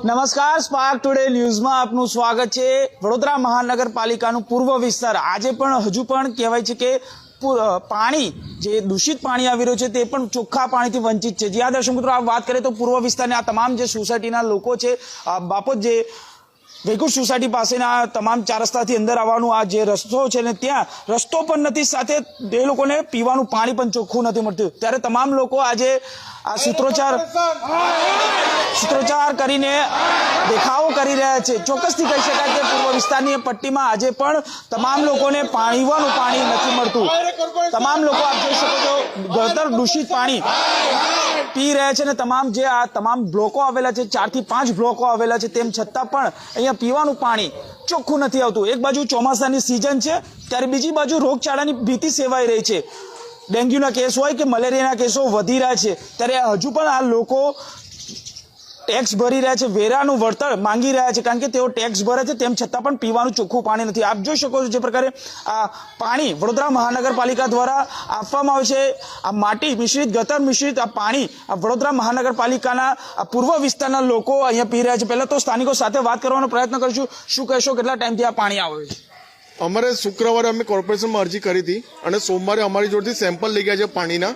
નમસ્કાર spark today ન્યૂઝમાં આપનું સ્વાગત છે. વડોદરા મહાનગરપાલિકાનું પૂર્વ વિસ્તાર. આજે પણ હજુ પણ કહેવાય છે કે પાણી, જે દૂષિત પાણી આવી રહ્યું છે, તે પણ ચોખ્ખા પાણીથી વંચિત છે. જ્યાં દર્શક મિત્રો આ વાત કરીએ તો પૂર્વ વિસ્તારની આ તમામ જે સોસાયટીના લોકો છે બાપત જે વૈકુંઠ સોસાયટી પાસેના તમામ ચાર રસ્તાથી અંદર આવવાનું આ જે રસ્તો છે ને ત્યાં રસ્તો પણ નથી, સાથે એ લોકોને પીવાનું પાણી પણ ચોખ્ખું નથી મળતું. ત્યારે તમામ લોકો આજે આ સૂત્રોચ્ચાર સૂત્રોચ્ચાર કરીને દેખાવો કરી રહ્યા છે. ચોક્કસથી કહી શકાય કે પૂર્વ વિસ્તારની પટ્ટીમાં આજે પણ તમામ લોકોને પીવાનું પાણી નથી મળતું. તમામ લોકો આપ જોઈ શકો છો ગળતર દૂષિત પાણી. પી રહ્યા છે ને તમામ જે આ તમામ બ્લોકો આવેલા છે ચારથી પાંચ બ્લોકો આવેલા છે, તેમ છતાં પણ અહીંયા પીવાનું પાણી ચોખ્ખું નથી આવતું. એક બાજુ ચોમાસાની સિઝન છે, ત્યારે બીજી બાજુ રોગચાળાની ભીતિ સેવાઈ રહી છે. ડેન્ગ્યુના કેસ હોય કે મલેરિયાના કેસો વધી રહ્યા છે, ત્યારે હજુ પણ આ લોકો ટેક્સ ભરી રહ્યા છે, વેરાનું વળતર માંગી રહ્યા છે, કારણ કે તેઓ ટેક્સ ભરે છે, તેમ છતાં પણ પીવાનું ચોખ્ખું પાણી નથી. આપ જોઈ શકો છો જે પ્રકારે આ પાણી વડોદરા મહાનગરપાલિકા દ્વારા આપવામાં આવે છે. આ માટી મિશ્રિત ગતર મિશ્રિત આ પાણી આ વડોદરા મહાનગરપાલિકાના પૂર્વ વિસ્તારના લોકો અહીંયા પી રહ્યા છે. પહેલા તો સ્થાનિકો સાથે વાત કરવાનો પ્રયત્ન કરીશું. શું કહેશો, કેટલા ટાઈમથી આ પાણી આવે છે? અમારે શુક્રવારે અમે કોર્પોરેશનમાં અરજી કરી હતી અને સોમવારે અમારી જોડેથી સેમ્પલ લઈ ગયા છે પાણીના.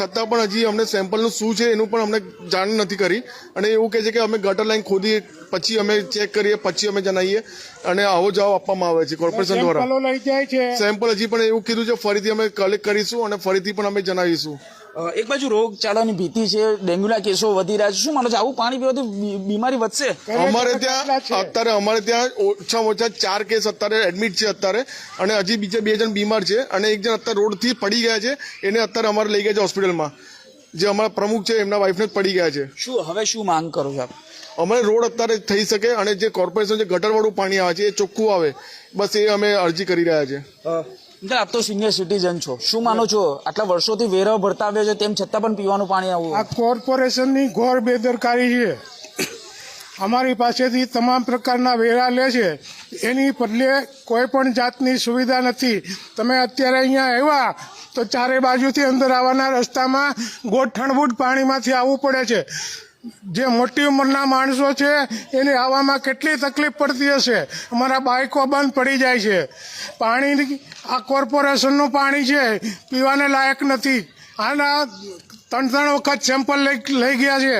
છતાં પણ હજી અમને સેમ્પલનું શું છે એનું પણ અમને જાણ નથી કરી. અને એવું કહે છે કે અમે ગટર લાઈન ખોદી પછી અમે ચેક કરીએ પછી અમે જણાવીએ. અને આવો જવાબ આપવામાં આવે છે કોર્પોરેશન દ્વારા. સેમ્પલો હજી પણ એવું કીધું છે ફરીથી અમે કલેક્ટ કરીશું અને ફરીથી પણ અમે જણાવીશું. એક બાજુ રોગચાળાની ભીતિ છે ડેન્ગ્યુના કેસો વધી રહ્યા છે. શું માનો છો? આવું પાણી પીવાથી બીમારી વધશે? અમારે ત્યાં અત્યારે અમારે ત્યાં ઓછામાં ઓછા ચાર કેસ અત્યારે એડમિટ છે અત્યારે. અને હજી બીજા બે જણ બીમાર છે અને એક જણ અત્યારે રોડથી પડી ગયા છે. એને અત્યારે અમારે લઈ ગયા છે હોસ્પિટલમાં. જે અમારા પ્રમુખ છે એમના વાઈફને જ પડી ગયા છે. શું હવે શું માંગ કરો છો આપ? અમારે રોડ અત્યારે થઈ શકે અને જે કોર્પોરેશન જે ગટરવાળું પાણી આવે છે એ ચોખ્ખું આવે. બસ એ અમે અરજી કરી રહ્યા છે. આપ તો સિનિયર સિટીઝન છો. શું માનો છો? આટલા વર્ષોથી વેરો ભરતા આવ્યો છે, તેમ છતાં પણ પીવાનું પાણી આવું. આ કોર્પોરેશનની ઘોર બેદરકારી છે. અમારી પાસેથી તમામ પ્રકારના વેરા લે છે. એની બદલે કોઈ પણ જાતની સુવિધા નથી. તમે અત્યારે અહીંયા આવ્યા તો ચારે બાજુથી અંદર આવવાના રસ્તામાં ગોઠણબૂટ પાણીમાંથી આવવું પડે છે. જે મોટી ઉંમરના માણસો છે એને આવવામાં કેટલી તકલીફ પડતી હશે? અમારા બાઇકો બંધ પડી જાય છે. પાણી આ કોર્પોરેશનનું પાણી છે પીવાને લાયક નથી. આના ત્રણ ત્રણ વખત સેમ્પલ લઈ લઈ ગયા છે.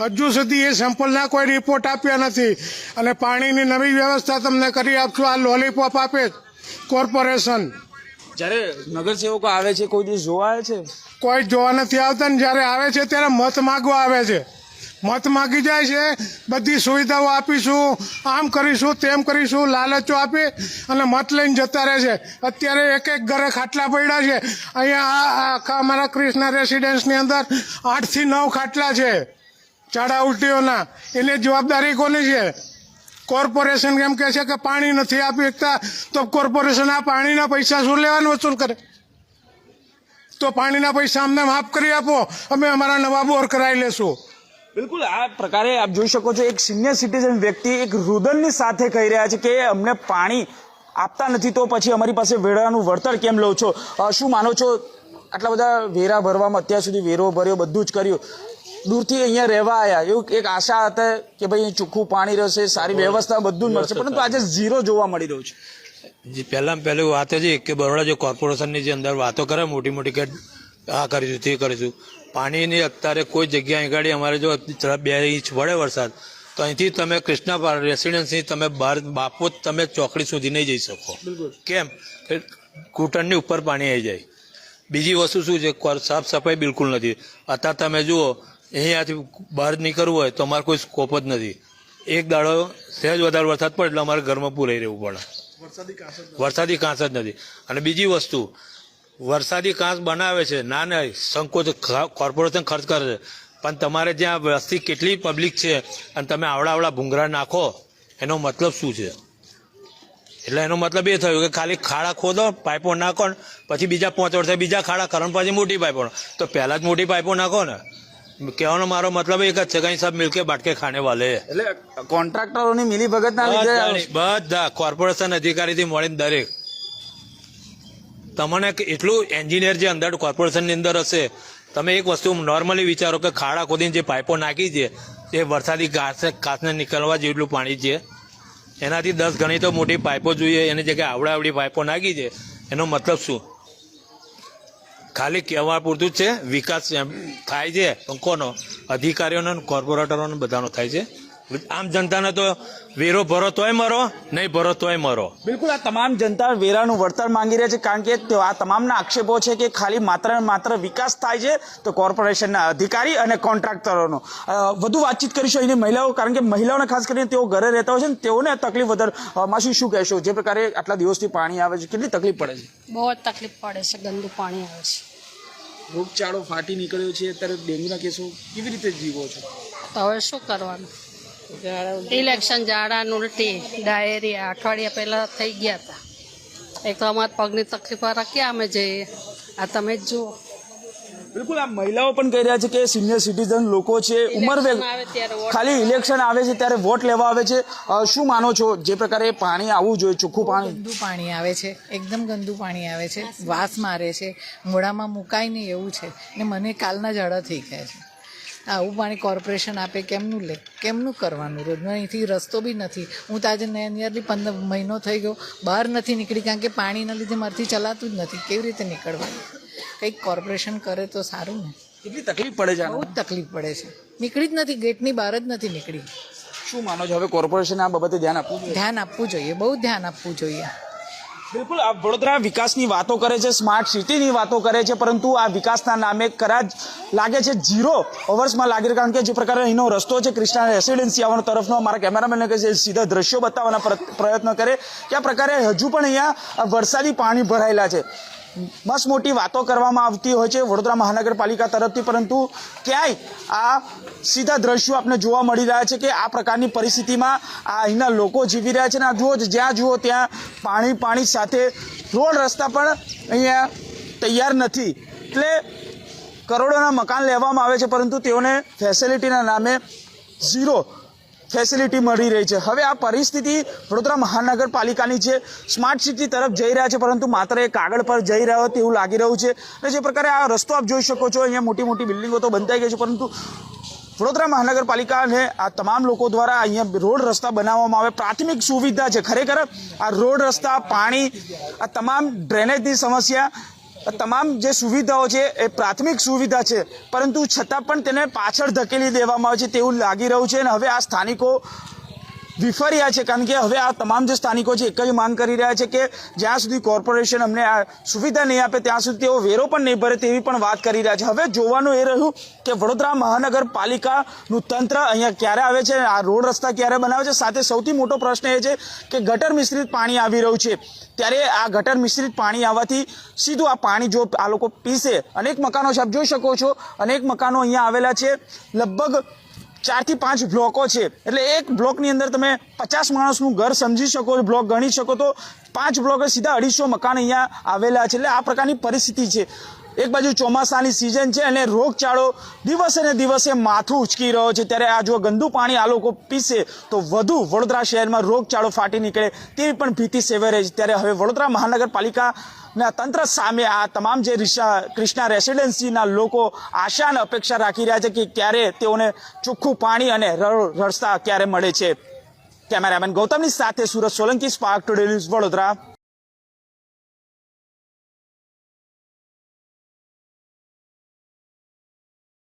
હજુ સુધી એ સેમ્પલના કોઈ રિપોર્ટ આપ્યા નથી. અને પાણીની નવી વ્યવસ્થા તમને કરી આપશું આ લોલીપોપ આપે કોર્પોરેશન. જ્યારે નગરસેવકો આવે છે કોઈ દિવસ જોવા આવે છે? કોઈ જોવા નથી આવતા ને જ્યારે આવે છે ત્યારે મત માગવા આવે છે. મત માગી જાય છે. બધી સુવિધાઓ આપીશું. આમ કરીશું, તેમ કરીશું, લાલચો આપી અને મત લઈને જતા રહે છે. અત્યારે એક એક ઘરે ખાટલા પડ્યા છે. અહીંયા આખા અમારા ક્રિષ્ના રેસિડેન્સની અંદર આઠથી નવ ખાટલા છે. ચાડા ઉલટીઓના. એની જવાબદારી કોની છે? કોર્પોરેશન એમ કહે છે કે પાણી નથી આપી શકતા તો કોર્પોરેશન આ પાણીના પૈસા શું લેવાનું વસૂલ કરે? તો પાણીના પૈસા અમને માફ કરી આપો. અમે અમારા નવા બોર કરાવી લેશું. બિલકુલ આ પ્રકારે આપ જોઈ શકો છો એક સિનિયર સિટીઝન વ્યક્તિ એક રુદનની સાથે કહી રહ્યા છે કે અમને પાણી આપતા નથી તો પછી અમારી પાસે વેરાનું વળતર કેમ લો છો? શું માનો છો? આટલા બધા વેરા ભરવામાં અત્યાર સુધી વેરો ભર્યો બધું જ કર્યું. દૂરથી અહીંયા રહેવા આવ્યા એવું એક આશા હતા કે ભાઈ ચોખ્ખું પાણી રહેશે સારી વ્યવસ્થા બધું જ મળશે. પરંતુ આજે ઝીરો જોવા મળી રહ્યું છે. જે પહેલાં પહેલી વાત છે કે બરોડા જે કોર્પોરેશનની જે અંદર વાતો કરે મોટી મોટી કે આ કરીશું તે કરીશું પાણીની અત્યારે કોઈ જગ્યા આગળ અમારે જો બે ઇંચ વળે વરસાદ તો અહીંથી તમે કૃષ્ણા રેસિડેન્સથી તમે બહાર બાપો તમે ચોકડી સુધી નહીં જઈ શકો. કેમ? કે ઘૂંટણની ઉપર પાણી આવી જાય. બીજી વસ્તુ શું છે? સાફ સફાઈ બિલકુલ નથી. અત્યારે તમે જુઓ અહીંયાથી બહાર નીકળવું હોય તો અમારે કોઈ સ્કોપ જ નથી. એક દાડો સહેજ વધારે વરસાદ પડે એટલે અમારે ઘરમાં પૂરાઈ રહેવું પડે. વરસાદી કાંસ જ નથી. અને બીજી વસ્તુ વરસાદી કાંસ બનાવે છે. ના ના સંકોચ કોર્પોરેશન ખર્ચ કરે છે. પણ તમારે જ્યાં વસ્તી કેટલી પબ્લિક છે અને તમે આવડા આવડા ભૂંગરા નાખો એનો મતલબ શું છે? એટલે એનો મતલબ એ થયો કે ખાલી ખાડા ખોદો પાઇપો નાખો ને પછી બીજા પાંચ વર્ષે બીજા ખાડા કરો પછી મોટી પાઇપો તો પહેલાં જ મોટી પાઇપો નાખો ને. કહેવાનો મારો મતલબ એક જ છે કઈ સબ મિલકે બાટકે ખાને વાલે. એટલે કોન્ટ્રાક્ટરોની મિલી ભગત ના બધા કોર્પોરેશન અધિકારીથી મળીને દરેક. તમને એટલું એન્જિનિયર જે અંદર કોર્પોરેશનની અંદર હશે, તમે એક વસ્તુ નોર્મલી વિચારો કે ખાડા ખોદીને જે પાઇપો નાખી છે, એ વરસાદી ઘાસ, ઘાસને નીકળવા જેટલું પાણી છે. એનાથી દસ ગણી તો મોટી પાઇપો જોઈએ, એની જગ્યાએ આવડા આવડી પાઇપો નાખી છે. એનો મતલબ શું? ખાલી કહેવા પૂરતું જ છે, વિકાસ થાય છે, પણ કોનો? અધિકારીઓનો કોર્પોરેટરોનો બધાનો થાય છે. આમ જનતાને તો વેરો ભરો તોય મરો નહીં ભરો તોય મરો. બિલકુલ આ તમામ જનતા વેરાનું વળતર માંગી રહ્યા છે કારણ કે આ તમામના આક્ષેપો છે કે ખાલી માત્ર માત્ર વિકાસ થાય છે તો કોર્પોરેશનના અધિકારી અને કોન્ટ્રાક્ટરોનો. વધુ વાતચીત કરીશું અહીંની મહિલાઓ કારણ કે મહિલાઓને ખાસ કરીને તેઓ ઘરે રહેતા હોય છે ને તેઓને તકલીફ વધારે માસી શું કહેશો? જે પ્રકારે આટલા દિવસથી પાણી આવે છે કેટલી તકલીફ પડે છે? બહુ જ તકલીફ પડે છે ગંદુ પાણી આવે છે. રોગચાળો ફાટી નીકળ્યો છે અત્યારે ડેન્ગ્યુના કેસો કેવી રીતે જીવો છો? તો હવે શું કરવાનું? ઇલેક્શન ઝાડા ઉલટી ડાયરિયા અઠવાડિયા પહેલાં થઈ ગયા હતા. એક તો અમારા પગની તકલીફ ક્યાં અમે જઈએ? આ તમે જ જુઓ. બિલકુલ આ મહિલાઓ પણ કહી રહ્યા છે કે સિનિયર સિટીઝન લોકો છે ઉંમર ખાલી ઇલેક્શન આવે છે ત્યારે વોટ લેવા આવે છે. શું માનો છો? જે પ્રકારે પાણી આવવું જોઈએ ચોખ્ખું પાણી? ગંદુ પાણી આવે છે એકદમ ગંદુ પાણી આવે છે વાસ મારે છે મોઢામાં મુકાય નહીં એવું છે. ને મને કાલના ઝાડા થઈ ગયા છે. આવું પાણી કોર્પોરેશન આપે કેમનું લે? કેમનું કરવાનું રોજનું અહીંથી રસ્તો બી નથી. હું તો આજે નિયરલી પંદર મહિનો થઈ ગયો. બહાર નથી નીકળી કારણ કે પાણીના લીધે મારથી ચલાતું જ નથી. કેવી રીતે નીકળવાનું? કંઈક કોર્પોરેશન કરે તો સારું ને. કેટલી તકલીફ પડે છે બહુ જ તકલીફ પડે છે. નીકળી જ નથી. ગેટની બહાર જ નથી નીકળી. શું માનો છો? હવે કોર્પોરેશન આ બાબતે ધ્યાન આપવું ધ્યાન આપવું જોઈએ. બહુ ધ્યાન આપવું જોઈએ. બિલકુલ, આ વડોદરા વિકાસની વાતો કરે છે, સ્માર્ટ સિટીની વાતો કરે છે, પરંતુ આ વિકાસના નામે કદાચ લાગે છે ઝીરો ઓવર્સમાં લાગે કારણ કે જે પ્રકારે અહીંનો રસ્તો છે ક્રિષ્ના રેસિડેન્સી આવવાનો તરફનો, મારા કેમેરામેનને કહે છે, સીધા દ્રશ્યો બતાવવાના પ્રયત્ન કરે કે આ પ્રકારે હજુ પણ અહીંયા વરસાદી પાણી ભરાયેલા છે. મસ્ત મોટી વાતો કરવામાં આવતી હોય છે વડોદરા મહાનગરપાલિકા તરફથી, પરંતુ ક્યાંય આ સીધા દ્રશ્યો આપણે જોવા મળી રહ્યા છે કે આ પ્રકારની પરિસ્થિતિમાં આ અહીંના લોકો જીવી રહ્યા છે અને આ જુઓ જ્યાં જુઓ ત્યાં પાણી પાણી સાથે રોડ રસ્તા પણ અહીંયા તૈયાર નથી. એટલે કરોડોના મકાન લેવામાં આવે છે, પરંતુ તેઓને ફેસિલિટીના નામે ઝીરો ફેસિલિટી મળી રહી છે. હવે આ પરિસ્થિતિ વડોદરા મહાનગરપાલિકાની છે. સ્માર્ટ સિટી તરફ જઈ રહ્યા છે, પરંતુ માત્ર એ કાગળ પર જઈ રહ્યો તેવું લાગી રહ્યું છે. અને જે પ્રકારે આ રસ્તો આપ જોઈ શકો છો, અહીંયા મોટી મોટી બિલ્ડિંગો તો બંધાઈ ગઈ છે, પરંતુ વડોદરા મહાનગરપાલિકા અને આ તમામ લોકો દ્વારા અહીંયા રોડ રસ્તા બનાવવામાં આવે. પ્રાથમિક સુવિધા છે. ખરેખર આ રોડ રસ્તા, પાણી, આ તમામ ડ્રેનેજની સમસ્યા તમામ જે સુવિધાઓ છે, એ પ્રાથમિક સુવિધા છે, પરંતુ છતાં પણ તેને પાછળ ધકેલી દેવામાં આવે છે તેવું લાગી રહ્યું છે અને હવે આ સ્થાનિકો વિફર્યા છે કારણ કે હવે આ તમામ જે સ્થાનિકો છે એક જ માંગ કરી રહ્યા છે કે જ્યાં સુધી કોર્પોરેશન અમને આ સુવિધા નહીં આપે, ત્યાં સુધી તેઓ વેરો પણ નહીં ભરે તેવી પણ વાત કરી રહ્યા છે. હવે જોવાનું એ રહ્યું કે વડોદરા મહાનગરપાલિકાનું તંત્ર અહીંયા ક્યારે આવે છે, આ રોડ રસ્તા ક્યારે બનાવે છે? સાથે સૌથી મોટો પ્રશ્ન એ છે કે ગટર મિશ્રિત પાણી આવી રહ્યું છે. ત્યારે આ ગટર મિશ્રિત પાણી આવવાથી સીધું આ પાણી જો આ લોકો પીશે, અનેક મકાનો છે, આપ જોઈ શકો છો, અનેક મકાનો અહીંયા આવેલા છે. લગભગ ચારથી પાંચ બ્લોકો છે. એટલે એક બ્લોકની અંદર તમે પચાસ માણસનું ઘર સમજી શકો, બ્લોક ગણી શકો તો પાંચ બ્લોક સીધા અઢીસો મકાન અહીંયા આવેલા છે. એટલે આ પ્રકારની પરિસ્થિતિ છે. એક બાજુ ચોમાસાની સિઝન છે અને રોગચાળો દિવસે ને દિવસે માથું ઉચકી રહ્યો છે. ત્યારે આ જો ગંદુ પાણી આ લોકો પીશે તો વધુ વડોદરા શહેરમાં રોગચાળો ફાટી નીકળે તેવી પણ ભીતિ સેવાઈ રહી છે. ત્યારે હવે વડોદરા મહાનગરપાલિકા ના તંત્ર સામે આ તમામ જે કૃષ્ણા રેસિડેન્સીના લોકો આશા અને અપેક્ષા રાખી રહ્યા છે કે ક્યારે તેઓને ચોખ્ખું પાણી અને રસ્તા ક્યારે મળે છે. કેમેરામેન ગૌતમની સાથે Surat Solanki, spark today news Vadodara.